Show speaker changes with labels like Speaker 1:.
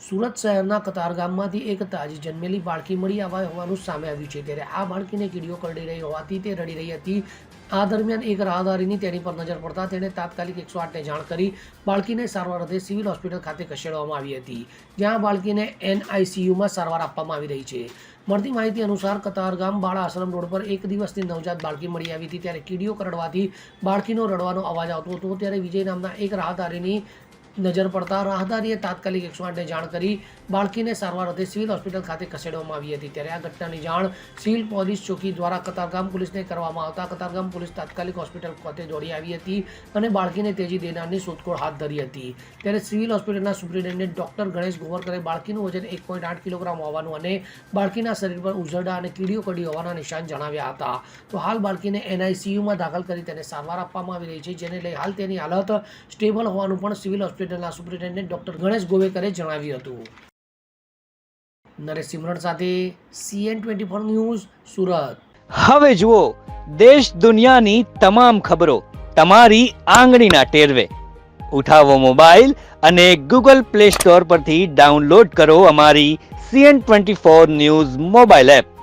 Speaker 1: સુરત શહેરના કતારગામમાંથી એક તાજી જન્મેલી બાળકી મળી આવ્યા હોવાનું સામે આવ્યું છે. ત્યારે આ બાળકીને કીડીઓ કરડી રહી હોવાથી તે રડી રહી હતી. આ દરમિયાન એક રાહદારીની તેની પર નજર પડતા તેણે તાત્કાલિક એકસો આઠને જાણ કરી બાળકીને સારવાર અર્થે સિવિલ હોસ્પિટલ ખાતે ખસેડવામાં આવી હતી, જ્યાં બાળકીને એનઆઈસીયુમાં સારવાર આપવામાં આવી રહી છે. મળતી માહિતી અનુસાર કતારગામ બાળા આશ્રમ રોડ પર એક દિવસની નવજાત બાળકી મળી આવી હતી. ત્યારે કીડીઓ કરડવાથી બાળકીનો રડવાનો અવાજ આવતો હતો. ત્યારે વિજય નામના એક રાહદારીની નજર પડતા રાહદારીએ તાત્કાલિક એકસો આઠને જાણ કરી બાળકીને સારવાર અર્થે સિવિલ હોસ્પિટલ ખાતે ખસેડવામાં આવી હતી. ત્યારે આ ઘટનાની જાણ સિવિલ પોલીસ ચોકી દ્વારા કતારગામ પોલીસને કરવામાં આવતા કતારગામ પોલીસ તાત્કાલિક હોસ્પિટલ ખાતે દોડી આવી હતી અને બાળકીને તેજી દેનારની શોધખોળ હાથ ધરી હતી. ત્યારે સિવિલ હોસ્પિટલના સુપ્રિન્ટેન્ડન્ટ ડોક્ટર ગણેશ ગોવરકરે બાળકીનું વજન એક પોઈન્ટ આઠ કિલોગ્રામ હોવાનું અને બાળકીના શરીર પર ઉઝરડા અને કીડીઓ કડી હોવાના નિશાન જણાવ્યા હતા. તો હાલ બાળકીને એનઆઈસીયુમાં દાખલ કરી તેને સારવાર આપવામાં આવી રહી છે, જેને લઈ હાલ તેની હાલત સ્ટેબલ હોવાનું પણ સિવિલ હોસ્પિટલના સુપ્રિન્ટેન્ડન્ટ ડોક્ટર ગણેશ ગોવેકરે જણાવ્યું હતું. નરેશ સિમરણ સાથે CN twenty four news Surat.
Speaker 2: હવે જુઓ, દેશ દુનિયાની તમામ ખબરો તમારી આંગળીના ટેરવે. ઉઠાવો મોબાઈલ અને ગૂગલ પ્લે સ્ટોર પરથી ડાઉનલોડ કરો અમારી CN twenty four news mobile app.